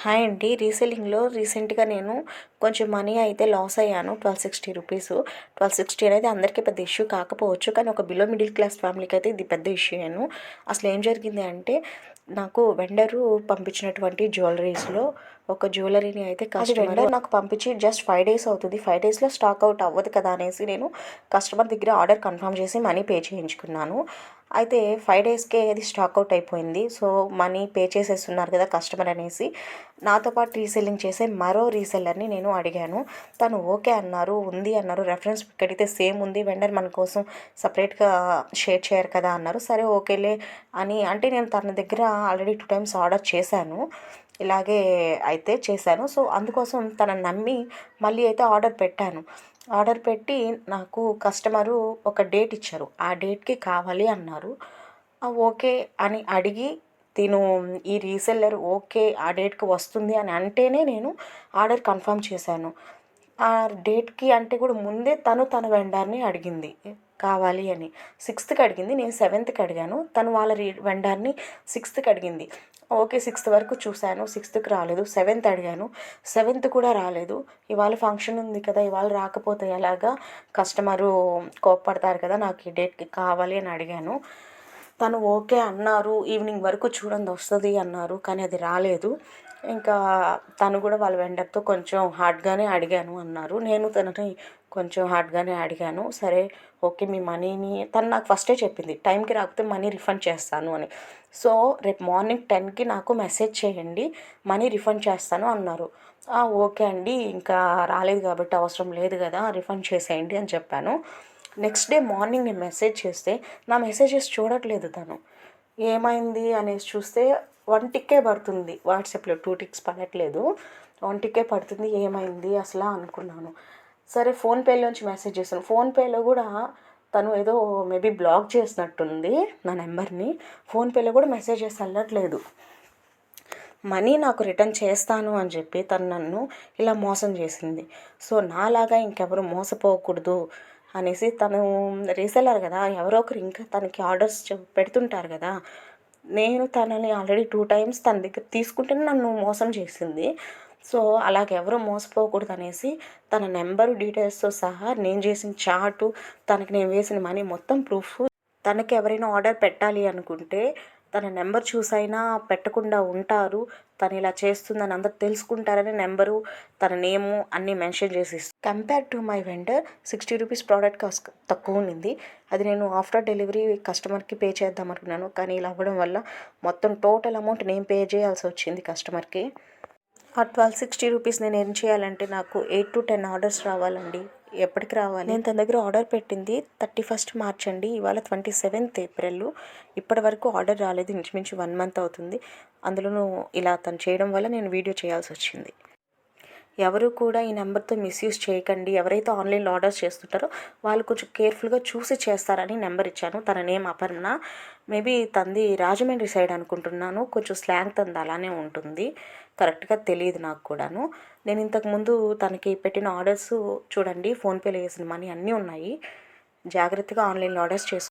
Hi అండి. రీసెల్లింగ్లో రీసెంట్గా నేను కొంచెం మనీ అయితే లాస్ అయ్యాను. Twelve sixty rupees. Twelve sixty అనేది అందరికీ పెద్ద ఇష్యూ కాకపోవచ్చు. కానీ ఒక బిలో మిడిల్ క్లాస్ ఫ్యామిలీకి అయితే ఇది పెద్ద ఇష్యూ అయ్యాను అసలు ఏం జరిగింది అంటే నాకు వెండరు పంపించినటువంటి జ్యువెలరీస్లో ఒక జ్యువెలరీని అయితే కస్టమర్ నాకు పంపించి జస్ట్ ఫైవ్ డేస్ అవుతుంది. ఫైవ్ డేస్లో స్టాక్ అవుట్ అవ్వదు కదా అనేసి నేను కస్టమర్ దగ్గర ఆర్డర్ కన్ఫర్మ్ చేసి మనీ పే చేయించుకున్నాను. అయితే ఫైవ్ డేస్కే అది స్టాక్ అవుట్ అయిపోయింది. సో మనీ పే చేసేస్తున్నారు కదా కస్టమర్ అనేసి నాతో పాటు రీసెల్లింగ్ చేసే మరో రీసెల్లర్ని నేను అడిగాను. తను ఓకే అన్నారు ఉంది అన్నారు రెఫరెన్స్ అడిగితే సేమ్ ఉంది వెండర్ మన కోసం సపరేట్గా షేర్ చేయరు కదా అన్నారు. సరే ఓకేలే అని అంటే నేను తన దగ్గర ఆల్రెడీ టూ టైమ్స్ ఆర్డర్ చేశాను. ఇలాగే అయితే చేశాను. సో అందుకోసం తనని నమ్మి మళ్ళీ అయితే ఆర్డర్ పెట్టాను. ఆర్డర్ పెట్టి నాకు కస్టమరు ఒక డేట్ ఇచ్చారు. ఆ డేట్కి కావాలి అన్నారు. ఓకే అని అడిగి తిను ఈ రీసెల్లర్ ఓకే ఆ డేట్కి వస్తుంది అని అంటేనే నేను ఆర్డర్ కన్ఫర్మ్ చేశాను. ఆ డేట్కి అంటే కూడా ముందే తను తన వెండర్ని అడిగింది కావాలి అని. సిక్స్త్కి అడిగింది నేను సెవెంత్కి అడిగాను. తను వాళ్ళ రీ వెండర్ని సిక్స్త్కి అడిగింది. ఓకే సిక్స్త్ వరకు చూశాను. సిక్స్త్కి రాలేదు. సెవెంత్ అడిగాను. సెవెంత్ కూడా రాలేదు. ఇవాళ ఫంక్షన్ ఉంది కదా ఇవాళ రాకపోతే ఎలాగా కస్టమరు కోప్పడతారు కదా నాకు ఈ డేట్కి కావాలి అని అడిగాను. తను ఓకే అన్నారు. ఈవినింగ్ వరకు చూడండి వస్తుంది అన్నారు కానీ అది రాలేదు. ఇంకా తను కూడా వాళ్ళ వెండర్తో కొంచెం హార్డ్గానే అడిగాను అన్నారు. నేను తనని కొంచెం హార్డ్గానే అడిగాను. సరే ఓకే మీ మనీని తను నాకు ఫస్టే చెప్పింది. టైంకి రాకపోతే మనీ రిఫండ్ చేస్తాను అని. సో రేపు మార్నింగ్ టెన్కి నాకు మెసేజ్ చేయండి మనీ రిఫండ్ చేస్తాను అన్నారు. ఓకే అండి ఇంకా రాలేదు కాబట్టి అవసరం లేదు కదా రిఫండ్ చేసేయండి అని చెప్పాను. నెక్స్ట్ డే మార్నింగ్ నేను మెసేజ్ చేస్తే నా మెసేజెస్ చూడట్లేదు తను. ఏమైంది అనేసి చూస్తే వన్ టిక్కే పడుతుంది వాట్సాప్లో టూ టిక్స్ పడట్లేదు వన్ టిక్కే పడుతుంది ఏమైంది అసలు అనుకున్నాను. సరే ఫోన్పేలోంచి మెసేజ్ చేశాను. ఫోన్పేలో కూడా తను ఏదో మేబీ బ్లాక్ చేసినట్టుంది నా నెంబర్ని. ఫోన్పేలో కూడా మెసేజెస్ వెళ్ళట్లేదు మనీ నాకు రిటర్న్ చేస్తాను అని చెప్పి తను నన్ను ఇలా మోసం చేసింది. సో నాలాగా ఇంకెవరు మోసపోకూడదు అనేసి తను రీసెల్లర్ కదా ఎవరో ఒకరు ఇంకా తనకి ఆర్డర్స్ పెడుతుంటారు కదా. నేను తనని ఆల్రెడీ టూ టైమ్స్ తన దగ్గర తీసుకుంటేనే నన్ను మోసం చేసింది. సో అలాగ మోసపోకూడదు అనేసి తన నెంబరు డీటెయిల్స్తో సహా నేను చేసిన చాటు తనకి నేను వేసిన మనీ మొత్తం ప్రూఫ్ తనకి ఎవరైనా ఆర్డర్ పెట్టాలి అనుకుంటే తన నెంబర్ చూసైనా పెట్టకుండా ఉంటారు. తను ఇలా చేస్తుందని అందరు తెలుసుకుంటారని నెంబరు తన నేము అన్నీ మెన్షన్ చేసి compare to my vendor sixty rupees product cost తక్కువ ఉన్నింది అది నేను ఆఫ్టర్ డెలివరీ కస్టమర్కి పే చేద్దాం అనుకున్నాను. కానీ ఇలా అవ్వడం వల్ల మొత్తం టోటల్ అమౌంట్ నేను పే చేయాల్సి వచ్చింది కస్టమర్కి. ఆ ట్వెల్వ్ సిక్స్టీ రూపీస్ నేను ఏం చేయాలంటే నాకు ఎయిట్ టు టెన్ ఆర్డర్స్ రావాలండి. ఎప్పటికి రావాలి? నేను తన దగ్గర ఆర్డర్ పెట్టింది థర్టీ ఫస్ట్ మార్చ్ అండి. ఇవాళ ట్వంటీ సెవెంత్ ఏప్రిల్. ఇప్పటి వరకు ఆర్డర్ రాలేదు. ఇంచుమించు వన్ మంత్ అవుతుంది. అందులోనూ ఇలా తను చేయడం వల్ల నేను వీడియో చేయాల్సి వచ్చింది. ఎవరు కూడా ఈ నెంబర్తో మిస్యూజ్ చేయకండి. ఎవరైతే ఆన్లైన్లో ఆర్డర్స్ చేస్తుంటారో వాళ్ళు కొంచెం కేర్ఫుల్గా చూసి చేస్తారని నెంబర్ ఇచ్చాను. తన నేమ్ అపర్ణ. మేబీ తంది రాజమండ్రి సైడ్ అనుకుంటున్నాను. కొంచెం స్లాంగ్ తంది అలానే ఉంటుంది. కరెక్ట్గా తెలియదు నాకు కూడాను. నేను ఇంతకుముందు తనకి పెట్టిన ఆర్డర్స్ చూడండి ఫోన్పేలో వేసిన మనీ అన్నీ ఉన్నాయి. జాగ్రత్తగా ఆన్లైన్లో ఆర్డర్స్ చేసుకో